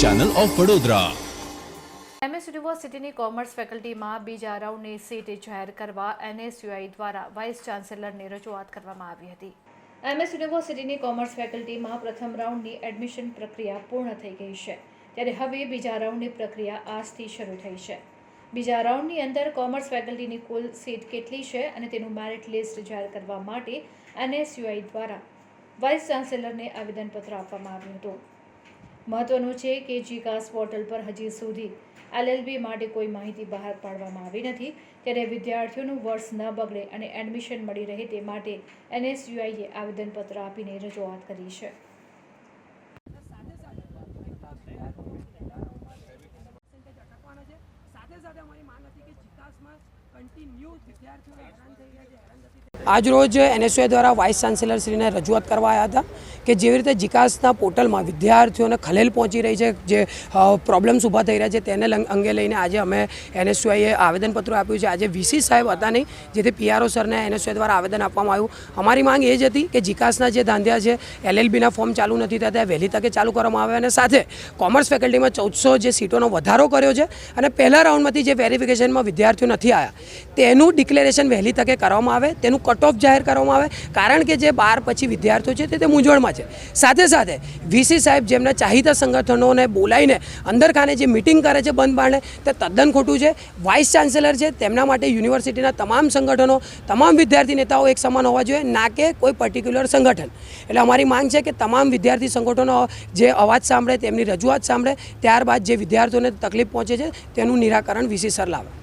Channel of Vadodara MS યુનિવર્સિટીની commerce ફેકલ્ટીમાં બીજા રાઉન્ડની સીટ જાહેર કરવા એનએસયુઆઈ દ્વારા વાઇસ ચાન્સેલરને રજૂઆત કરવામાં આવી હતી. એમએસ યુનિવર્સિટીની કોમર્સ ફેકલ્ટીમાં પ્રથમ રાઉન્ડની એડમિશન પ્રક્રિયા પૂર્ણ થઈ ગઈ છે ત્યારે હવે બીજા રાઉન્ડની પ્રક્રિયા આજથી શરૂ થઈ છે. બીજા રાઉન્ડની અંદર કોમર્સ ફેકલ્ટીની કુલ સીટ કેટલી છે અને તેનું મેરિટ લિસ્ટ જાહેર કરવા માટે એનએસયુઆઈ દ્વારા વાઇસ ચાન્સેલરને આવેદનપત્ર આપવામાં આવ્યું હતું. મહત્વનું છે કે જીકાસ પોર્ટલ પર હજી સુધી એલએલબી માટે કોઈ માહિતી બહાર પાડવામાં આવી નથી. ત્યારે વિદ્યાર્થીઓનું વર્ષ ન બગડે અને એડમિશન મળી રહે તે માટે એનએસયુઆઈએ આવેદનપત્ર આપીને રજૂઆત કરી છે. સાથે સાથે અમારી માંગ હતી કે જીકાસમાં કન્ટિન્યુ વિદ્યાર્થીઓ હેરાન થઈ રહ્યા છે, હેરાન થઈ આજરોજ એનએસયુઆઈ દ્વારા વાઇસ ચાન્સેલરશ્રીને રજૂઆત કરવા આવ્યા હતા કે જેવી રીતે જીકાસના પોર્ટલમાં વિદ્યાર્થીઓને ખલેલ પહોંચી રહી છે, જે પ્રોબ્લેમ્સ ઊભા થઈ રહ્યા છે, તેને અંગે લઈને આજે અમે એનએસયુઆઈએ આવેદનપત્ર આપ્યું છે. આજે વીસી સાહેબ હતા નહીં, જેથી પીઆરઓ સરને એનએસયુઆઈ દ્વારા આવેદન આપવામાં આવ્યું. અમારી માંગ એ જ હતી કે જીકાસના જે ધાંધ્યા છે, એલએલબીના ફોર્મ ચાલુ નથી થતા વહેલી તકે ચાલુ કરવામાં આવે અને સાથે કોમર્સ ફેકલ્ટીમાં ચૌદસો જે સીટોનો વધારો કર્યો છે અને પહેલા રાઉન્ડમાંથી જે વેરિફિકેશનમાં વિદ્યાર્થીઓ નથી આવ્યા તેનું ડિક્લેરેશન વહેલી તકે કરવામાં આવે, તેનું કટ ઓફ જાહેર કરવામાં આવે, કારણ કે જે બાર પછી વિદ્યાર્થીઓ છે તે તે મૂંઝવણમાં છે. સાથે સાથે વીસી સાહેબ જેમના ચાહિતા સંગઠનોને બોલાવીને અંદરખાને જે મિટિંગ કરે છે બંધ બારણે, તે તદ્દન ખોટું છે. વાઇસ ચાન્સેલર છે, તેમના માટે યુનિવર્સિટીના તમામ સંગઠનો, તમામ વિદ્યાર્થી નેતાઓ એક સમાન હોવા જોઈએ, ના કે કોઈ પર્ટિક્યુલર સંગઠન. એટલે અમારી માંગ છે કે તમામ વિદ્યાર્થી સંગઠનો જે અવાજ સાંભળે, તેમની રજૂઆત સાંભળે, ત્યારબાદ જે વિદ્યાર્થીઓને તકલીફ પહોંચે છે, તેનું નિરાકરણ વીસી સર લાવે.